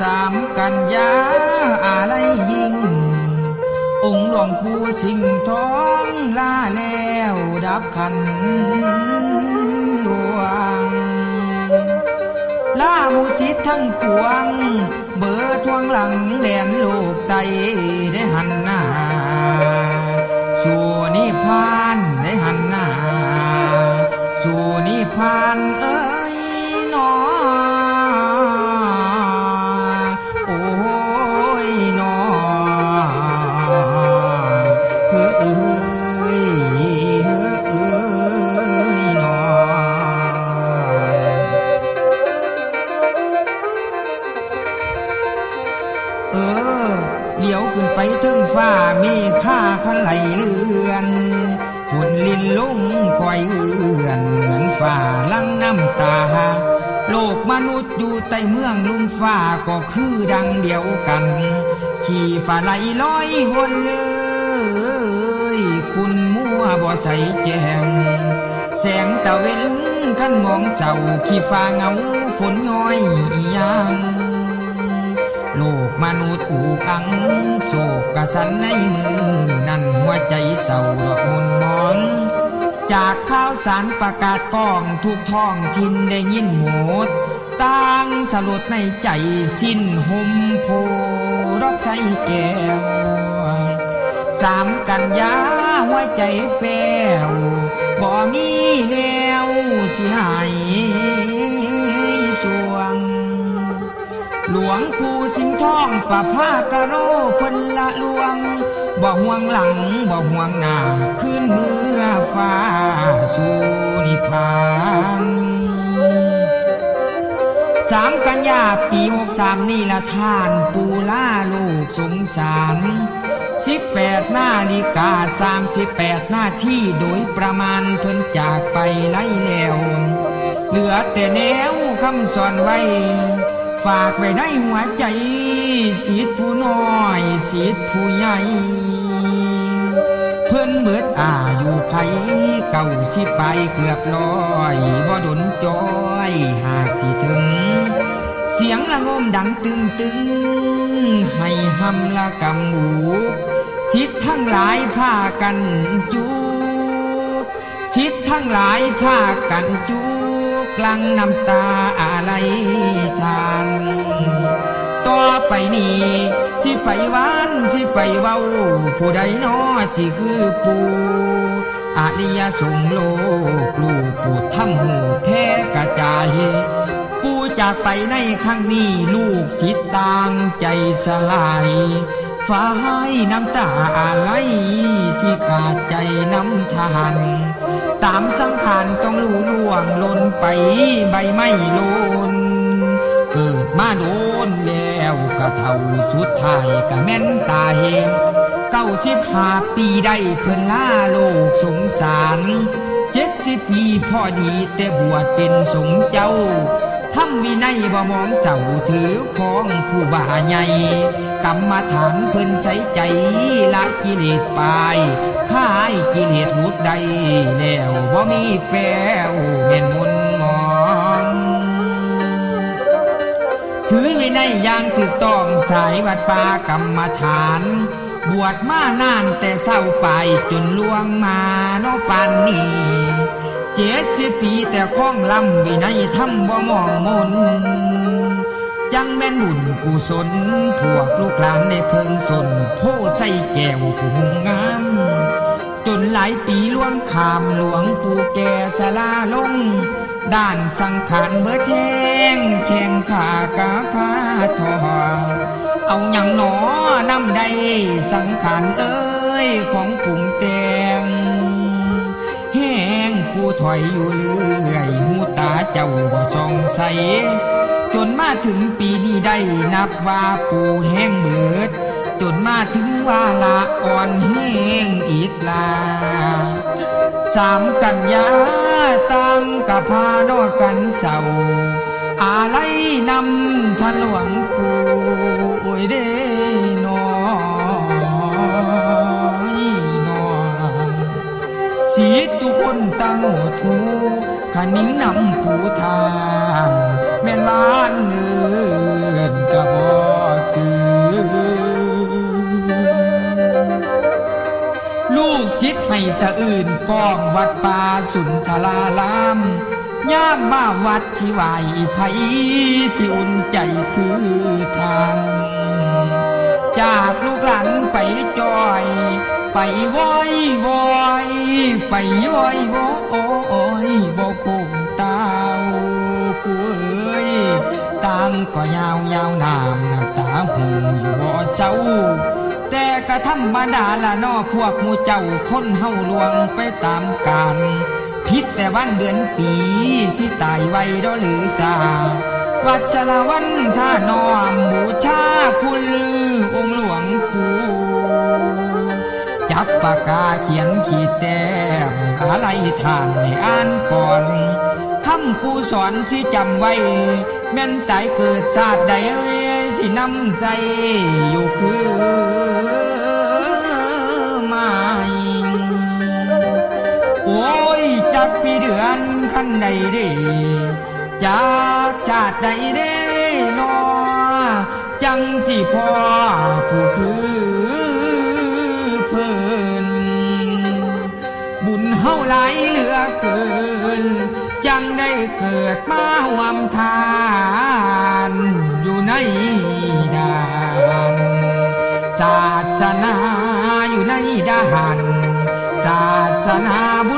สามกันยาอะไรยิ่ง องค์หลวงปู่สิงห์ทองลาแล้วดับขันหลวงลาบุชิตทั้งปวง เบอร์ทวงหลังแดนโลกไตได้หันหน้าสู่นิพพานได้หันหน้าสู่นิพพานเอ ฟ้าลังน้ำตา โลกมนุษย์อยู่ใต้เมืองลุมฟ้าก็คือดังเดียวกัน ขี่ฟ้าไหลลอยวนเลย คุณมัวบ่ใสแจงแสงตะเวนขั้นมองเศร้าขี้ฟ้าเงาฝนย้อยยังโลกมนุษย์อูกอังโศกกระสันในมือ นั่นหัวใจเศร้าดอกมุนมอง จากข่าวสารประกาศก้องทุกท้องทินได้ยินหมดต่างสลดในใจสิ้นหมโพรอกใสแก้วสามกันยาหัวใจแป้วบ่มีแนวสิหายสวง หลวงปู่สิงห์ทองประภากะโรเพิ่นละลวง บ่ห่วงหลังบ่ห่วงหน้าขึ้นเมื่อฟ้าสู่นิพพานสามกันยาปีหกสามนี่ละท่านปูล่าลูกสงสารสิบแปดนาฬิกาสามสิบแปดหน้าที่โดยประมาณเพิ่นจากไปไล่แล้ว เหลือแต่แนวคำสอนไว้ ฝากไว้ในหัวใจสิทธิผู้น้อยสิทธิผู้ใหญ่เพิ่นเบิดอายุไขเก่าสิไปเกือบร้อยบ่ดนจอยหากสิถึง เสียงละงมดังตึงตึงให้หำละกำบูกสิทธิ์ทั้งหลายพากันจุกสิทธิ์ทั้งหลายพากันจุกกลังน้ำตา อะไรทานต่อไปนี้สิไปหวานสิไปเว้า ผู้ใดน้อสิคือปูอริยสงโลกลูกผู้ทำหูแพ้กระจายปูจากไปในครั้งนี้ลูกสิตางใจสลายฟ้ายน้ำตาอะไรสิขาดใจน้ำทาน ตามสังขารต้องรู้ล่วงลนไปใบไม้หล่นเกิดมาโดนแล้วกะเท่าสุดท้ายกะแม่นตาเห็นเก้าสิบห้าปีได้เพิ่นล่าโลกสงสารเจ็ดสิบปีพอดีแต่บวชเป็นสงเจ้า ทำวินัยบ่มองเสาถือของผู้บาใหญ่กรรมฐานเพิ่นใส่ใจละกิเลสไปค่ายกิเลสหลุดใดแล้วบ่มีแปลวแม่นมนมองถือไว้ในอย่างถูกต้องสายวัดป่ากรรมฐานบวชมานานแต่เศร้าไปจนล่วงมาเนปานนี้ เจ็ดสิบปีแต่คล้องลำวินัยทำบ่มองมนจังแม่นบุญกุศลพวกลูกหลานได้เพิงสนโพใส่แก้วผู้งาม จนหลายปีล่วงขามหลวงปู่แก่สลาลง ด้านสังขารเบอแทงแข่งขากาพาทอ เอาอย่างหนอนำใดสังขารเอ้ยของปุ่งแตงแห้งผู้ ถอยอยู่เรื่อยหูตาเจ้าบ่ส่องใส จนมาถึงปีนี้ได้นับว่าปูแห้งเบิด จนมาถึงว่าละอ่อนแห้งอีกลาสามกันยาตั้งกับพานอกันเศร้าอะไรนำทะหลวงปู โมทูขนิ้งนำผู้ทานแม่นล้านเนินกระบอกคือลูกจิตให้สะอื่นก้องวัดป่าสุนทรารามย่ามมาวัดชิวายไผสิอุ่นใจคือทาง จากลูกหลานไปจอย ไปว้อยว้อยไปย้อยว้อยบ่คงตาวป่วยตางก็ยาวยาวนามน้ำตาหูอยู่บ่เศร้าแต่ก็ธรรมดาละนอพวกมูเจ้าคนเฮาลวงไปตามการพิษแต่วันเดือนปีสิตายไว้ดอหรือสาวัชรวันท่านอมบูชาคุณองค์หลวงปู่ ปากกาเขียนขีดแต้มอะไรทานในอ่านก่อนคำปูสอนสิจำไว้ แม่นตายเกิดศาสตร์ใดสินำใจอยู่คือไม่โอ้ยจักปีเดือนขั้นใดเด้จากชาติใดเด้นอจังสิพ่อผู้คือ เพิ่นบุญเฮาหลายเหลือเกิน จังได้เกิดมาหวมทาน อยู่ในดานศาสนาอยู่ในดานศาสนาบุญ